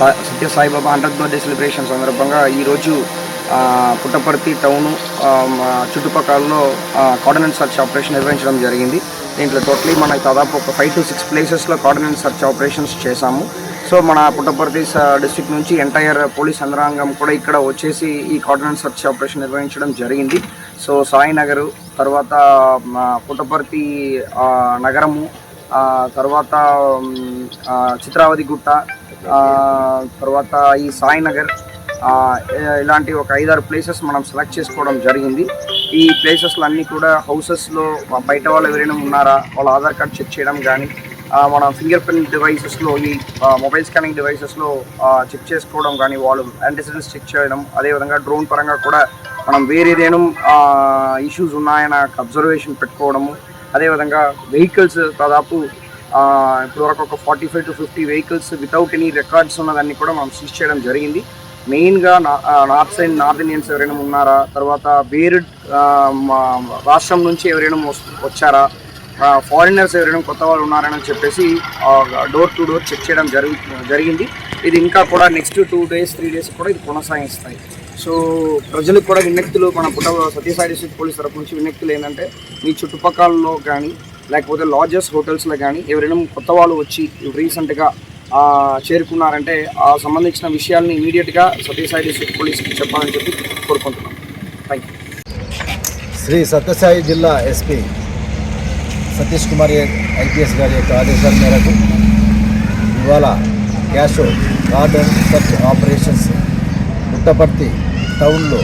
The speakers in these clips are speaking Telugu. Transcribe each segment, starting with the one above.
Satya Sai Baba hundred birthday celebration సందర్భంగా ఈరోజు పుట్టపర్తి టౌను చుట్టుపక్కలలో కార్డినెన్స్ సర్చ్ ఆపరేషన్ నిర్వహించడం జరిగింది. దీంట్లో టోటలీ మనకి దాదాపు ఒక ఫైవ్ టు సిక్స్ ప్లేసెస్లో కార్డినెన్స్ సర్చ్ ఆపరేషన్స్ చేశాము. సో మన పుట్టపర్తి డిస్ట్రిక్ట్ నుంచి ఎంటైర్ పోలీస్ యంత్రాంగం కూడా ఇక్కడ వచ్చేసి ఈ కార్డినెన్స్ సర్చ్ ఆపరేషన్ నిర్వహించడం జరిగింది. సో సాయినగర్ తర్వాత పుట్టపర్తి నగరము తర్వాత చిత్రావతి గుట్ట తర్వాత ఈ సాయినగర్ ఇలాంటి ఒక ఐదారు ప్లేసెస్ మనం సెలెక్ట్ చేసుకోవడం జరిగింది. ఈ ప్లేసెస్లో అన్నీ కూడా హౌసెస్లో బయట వాళ్ళు ఎవరైనా ఉన్నారా వాళ్ళ ఆధార్ కార్డ్ చెక్ చేయడం కానీ మన ఫింగర్ ప్రింట్ డివైసెస్లో ఈ మొబైల్ స్కానింగ్ డివైసెస్లో చెక్ చేసుకోవడం కానీ వాళ్ళు యాంటీసిడెంట్స్ చెక్ చేయడం అదేవిధంగా డ్రోన్ పరంగా కూడా మనం వేరేదేనం ఇష్యూస్ ఉన్నాయన్న అబ్జర్వేషన్ పెట్టుకోవడము అదేవిధంగా వెహికల్స్ దాదాపు ఇప్పటివరకు ఒక forty five to fifty vehicles without any records ఉన్నదాన్ని కూడా మనం సీజ్ చేయడం జరిగింది. మెయిన్గా నార్త్ సైడ్ నార్త్ ఇండియన్స్ ఎవరైనా ఉన్నారా? తర్వాత వేరే మా రాష్ట్రం నుంచి ఎవరైనా వచ్చారా? ఫారినర్స్ ఎవరైనా కొత్త వాళ్ళు ఉన్నారని చెప్పేసి డోర్ టు డోర్ చెక్ చేయడం జరుగు జరిగింది. ఇది ఇంకా కూడా next two days three days కూడా ఇది కొనసాగిస్తాయి. సో ప్రజలకు కూడా విజ్ఞప్తులు మన పుట్ట సత్యసాయి డిస్ట్రిక్ట్ పోలీస్ తరపు నుంచి విజ్ఞప్తులు ఏంటంటే మీ చుట్టుపక్కలలో కానీ లేకపోతే లాడ్జెస్ హోటల్స్లో కానీ ఎవరైనా కొత్త వాళ్ళు వచ్చి రీసెంట్గా చేరుకున్నారంటే ఆ సంబంధించిన విషయాల్ని ఇమీడియట్గా సత్యసాయి డిస్ట్రిక్ట్ పోలీస్కి చెప్పాలని చెప్పి కోరుకుంటున్నాం. థ్యాంక్ యూ శ్రీ సత్యసాయి జిల్లా ఎస్పీ సతీష్ కుమార్ ఐపీఎస్ గారి యొక్క ఆదేశాల మేరకు ఇవాళ cash garden search operations Puttaparthi టౌన్లో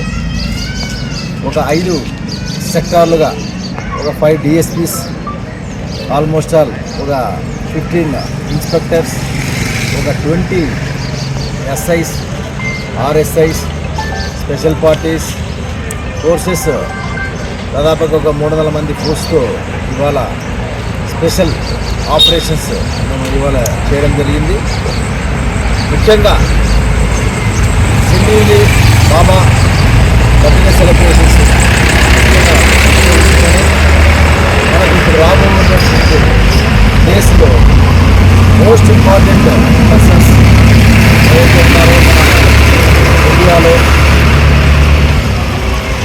ఒక ఐదు సెక్టార్లుగా ఒక ఫైవ్ డిఎస్పీస్ ఆల్మోస్ట్ ఆల్ ఒక ఫిఫ్టీన్ ఇన్స్పెక్టర్స్ ఒక twenty SIs RSIs special parties forces. దాదాపుగా ఒక మూడు వందల మంది ఫోర్స్తో ఇవాళ స్పెషల్ ఆపరేషన్స్ మనం ఇవాళ చేయడం జరిగింది. ముఖ్యంగా సింగిల్ బాబా బర్త్డే సెలబ్రేషన్స్. మనకి ఇప్పుడు రాబోతున్నటువంటి డేస్లో మోస్ట్ ఇంపార్టెంట్ పర్సన్స్ ఎవరైతే మన ఇండియాలో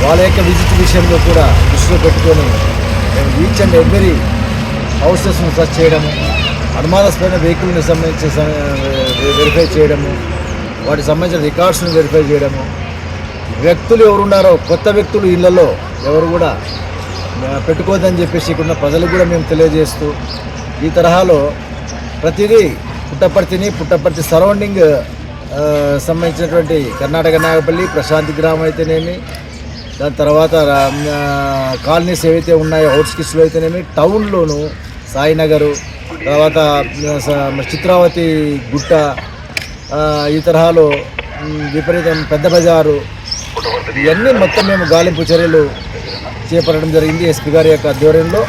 వాళ్ళ యొక్క విజిట్ విషయంలో కూడా దృష్టిలో పెట్టుకొని మేము ఈచ్ అండ్ ఎవ్రీ హౌసెస్ను సర్చ్ చేయడము అనుమానాస్పదమైన వెహికల్ని సంబంధించి వెరిఫై చేయడము వాటికి సంబంధించిన రికార్డ్స్ని వెరిఫై చేయడము వ్యక్తులు ఎవరున్నారో కొత్త వ్యక్తులు ఇళ్ళలో ఎవరు కూడా ఆ, పెట్టుకోవద్దని చెప్పేసి ఇక్కడ ప్రజలు ప్రజలకు కూడా మేము తెలియజేస్తూ ఈ తరహాలో ప్రతిదీ పుట్టపర్తిని పుట్టపర్తి సరౌండింగ్ సంబంధించినటువంటి కర్ణాటక నాగపల్లి ప్రశాంతి గ్రామం అయితేనేమి దాని తర్వాత కాలనీస్ ఏవైతే ఉన్నాయో అవుట్స్కిట్స్లో అయితేనేమి టౌన్లోను సాయినగరు తర్వాత చిత్రావతి గుట్ట ఈ తరహాలో విపరీతం పెద్ద బజారు ఇవన్నీ మొత్తం మేము గాలింపు చర్యలు చేపట్టడం జరిగింది ఎస్పీ గారి యొక్క ఆధ్వర్యంలో.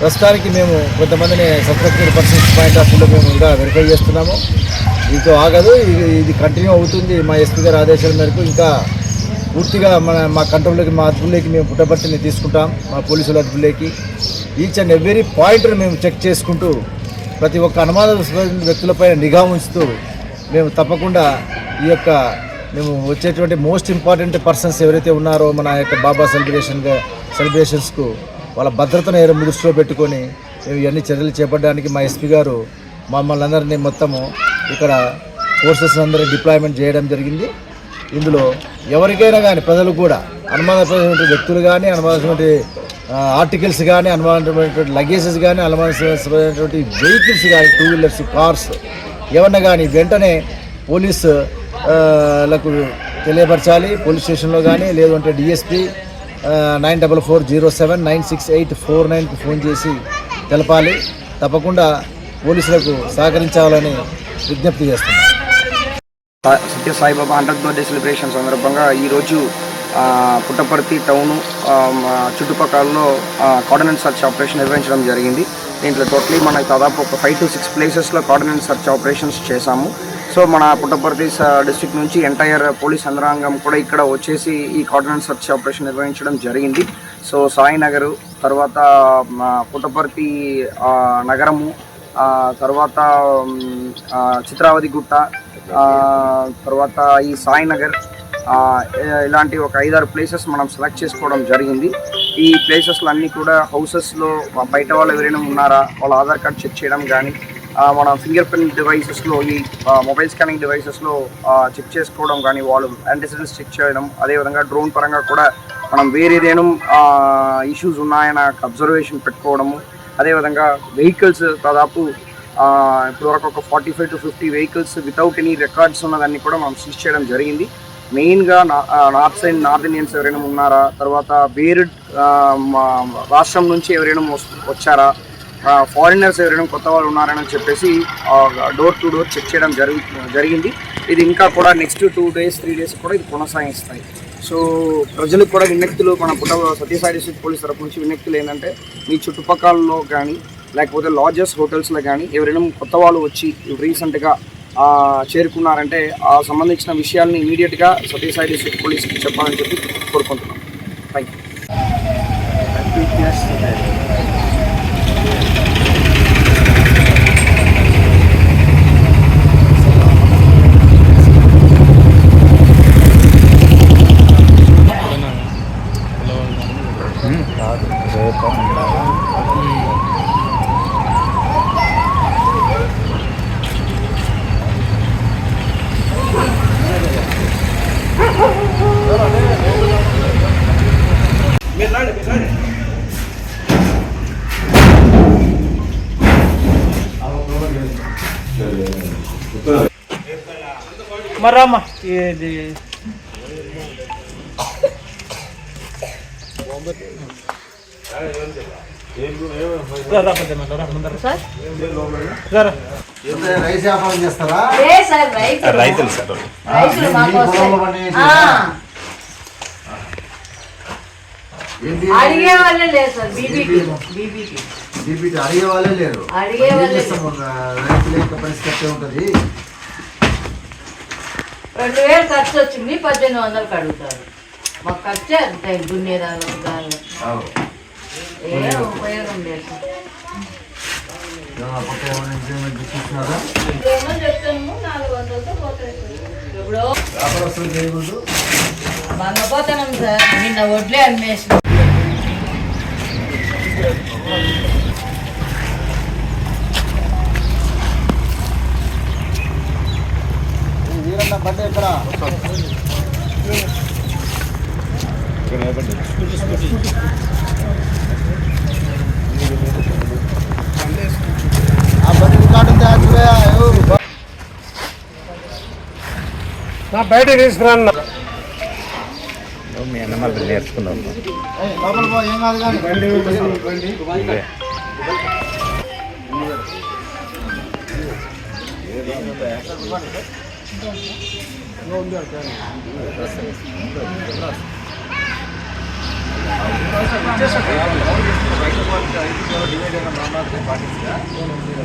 ప్రస్తుతానికి మేము కొంతమందిని సస్పెక్టెడ్ పర్సన్స్ పాయింట్ ఆఫ్ వ్యూలో మేము ఇంకా వెరిఫై చేస్తున్నాము. దీంతో ఆగదు ఇది ఇది కంటిన్యూ అవుతుంది మా ఎస్పీ గారి ఆదేశాల మేరకు. ఇంకా పూర్తిగా మన మా కంట్రోల్లోకి మా అదుపులోకి మేము పుట్టపర్తిని తీసుకుంటాం మా పోలీసుల అదుపులోకి. ఈచ్ అండ్ ఎవ్రీ పాయింట్ని మేము చెక్ చేసుకుంటూ ప్రతి ఒక్క అనుమాన వ్యక్తులపై నిఘా ఉంచుతూ మేము తప్పకుండా ఈ యొక్క మేము వచ్చేటువంటి మోస్ట్ ఇంపార్టెంట్ పర్సన్స్ ఎవరైతే ఉన్నారో మన యొక్క బాబా సెలబ్రేషన్గా సెలబ్రేషన్స్కు వాళ్ళ భద్రతను ఏదో దృష్టిలో పెట్టుకొని మేము ఇవన్నీ చర్యలు చేపట్టడానికి మా ఎస్పీ గారు మమ్మల్ని అందరినీ మొత్తము ఇక్కడ ఫోర్సెస్ అందరూ డిప్లాయ్మెంట్ చేయడం జరిగింది. ఇందులో ఎవరికైనా కానీ ప్రజలు కూడా అనుమానమైనటువంటి వ్యక్తులు కానీ అనుమానమైనటువంటి ఆర్టికల్స్ కానీ అనుమానమైనటువంటి లగేజెస్ కానీ అనుమానమైనటువంటి వెహికల్స్ కానీ టూ వీలర్స్ కార్స్ ఏమన్నా కానీ వెంటనే పోలీస్ లకు తెలియపరచాలి పోలీస్ స్టేషన్లో కానీ లేదంటే అంటే DSP nine double four zero seven nine six eight four నైన్కి ఫోన్ చేసి తెలపాలి. తప్పకుండా పోలీసులకు సహకరించాలని విజ్ఞప్తి చేస్తున్నాం. Satya Sai Baba hundred birthday celebration సందర్భంగా ఈరోజు పుట్టపర్తి టౌను చుట్టుపక్కలలో కార్డనెన్స్ సర్చ్ ఆపరేషన్ నిర్వహించడం జరిగింది. దీంట్లో టోటలీ మనకి దాదాపు ఒక ఫైవ్ టు సిక్స్ ప్లేసెస్లో కార్డనెన్స్ సర్చ్ ఆపరేషన్స్ చేశాము. సో మన పుట్టపర్తి డిస్ట్రిక్ట్ నుంచి ఎంటైర్ పోలీస్ యంత్రాంగం కూడా ఇక్కడ వచ్చేసి ఈ కార్డినెన్స్ సర్చ్ ఆపరేషన్ నిర్వహించడం జరిగింది. సో సాయినగర్ తర్వాత పుట్టపర్తి నగరము తర్వాత చిత్రావతి గుట్ట తర్వాత ఈ సాయినగర్ ఇలాంటి ఒక ఐదారు ప్లేసెస్ మనం సెలెక్ట్ చేసుకోవడం జరిగింది. ఈ ప్లేసెస్లో అన్నీ కూడా హౌసెస్లో బయట వాళ్ళు ఎవరైనా ఉన్నారా? వాళ్ళ ఆధార్ కార్డ్ చెక్ చేయడం కానీ మన ఫింగర్ ప్రింట్ డివైసెస్లో ఈ మొబైల్ స్కానింగ్ డివైసెస్లో చెక్ చేసుకోవడం కానీ వాళ్ళు యాంటీసిడెంట్స్ చెక్ చేయడం అదేవిధంగా డ్రోన్ పరంగా కూడా మనం వేరేదేనం ఇష్యూస్ ఉన్నాయన్న అబ్జర్వేషన్ పెట్టుకోవడము అదేవిధంగా వెహికల్స్ దాదాపు ఇప్పటివరకు ఒక forty five to fifty vehicles without any records ఉన్నదాన్ని కూడా మనం సీజ్ చేయడం జరిగింది. మెయిన్గా నార్త్ సైడ్ నార్త్ ఇండియన్స్ ఎవరైనా ఉన్నారా? తర్వాత వేరే మా రాష్ట్రం నుంచి ఎవరైనా వచ్చారా? ఫారినర్స్ ఎవరైనా కొత్త వాళ్ళు ఉన్నారని చెప్పేసి డోర్ టు డోర్ చెక్ చేయడం జరుగు జరిగింది. ఇది ఇంకా కూడా next two days three days కూడా ఇది కొనసాగిస్తాయి. సో ప్రజలకు కూడా విన్నక్తులు మన పుట్ట సత్యసాయి డిస్ట్రిక్ట్ పోలీస్ తరపు నుంచి విన్నక్తులు ఏంటంటే మీ చుట్టుపక్కలలో కానీ లేకపోతే లాడ్జెస్ హోటల్స్లో కానీ ఎవరైనా కొత్త వాళ్ళు వచ్చి రీసెంట్గా చేరుకున్నారంటే ఆ సంబంధించిన విషయాల్ని ఇమీడియట్గా సత్యసాయి డిస్ట్రిక్ట్ పోలీస్కి చెప్పాలని చెప్పి కోరుకుంటున్నాం. థ్యాంక్ యూ మరమ్మా ఇది. రైస్ వ్యాపారం చేస్తారా? ఏ సార్ రైతులు. సార్ అడిగే వాళ్ళే లేదు సార్ బీబీకి బీబీకి బీపీటీ అడిగే వాళ్ళే లేరు. అడిగే వాళ్ళే రైతుల యొక్క పరిస్థితి ఉంటుంది? రెండు వేలు ఖర్చు వచ్చింది పద్దెనిమిది వందలకు అడుగుతారు మాకు ఖర్చే అంతే దున్నేదానికి దాని. ఏ ఉపయోగం లేదు. సార్ నిన్న వడ్లే అమ్మేసి బండి ఎక్కడ ఆ బండి రికార్డు ఉంది ఆగిపోయా బయట తీసుకురా మీ అన్న మళ్ళీ నేర్చుకున్నాం ఏం కాదు కానీ.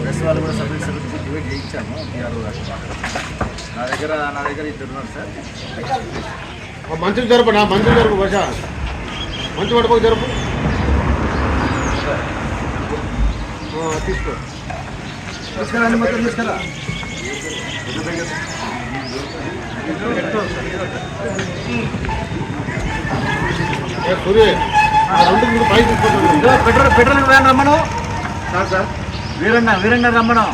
ప్రెస్ వాళ్ళు కూడా సపరేట్ సపరేట్ డివైడ్ చేయించాము టీఆర్ఓ గారు నా దగ్గర నా దగ్గర ఇద్దరు ఉన్నారు సార్ మంచి జరుపు. నా మంచి జరుపు భాష మంచి పడిపోయి జరుపు తీసుకో తీసుకురా. పెట్రోల్ పెట్రోల్ వ్యాన్ రమ్మను సార్ సార్ వీరన్న వీరన్న రమ్మను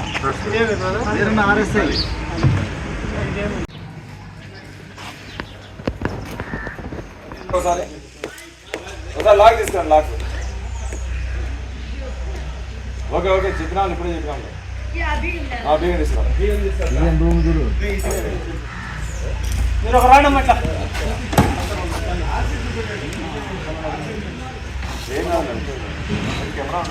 వీరన్న ఆర్ఎస్ఐ లాక్ తీసుకురండి లాక్ ఓకే ఓకే చెప్పినాను ఇప్పుడే చెప్పినాను ఆ, బియ్యం తీసుకురా రూమ్ చూడు మీరు ఒక రాండి అట్లా. కెమెరా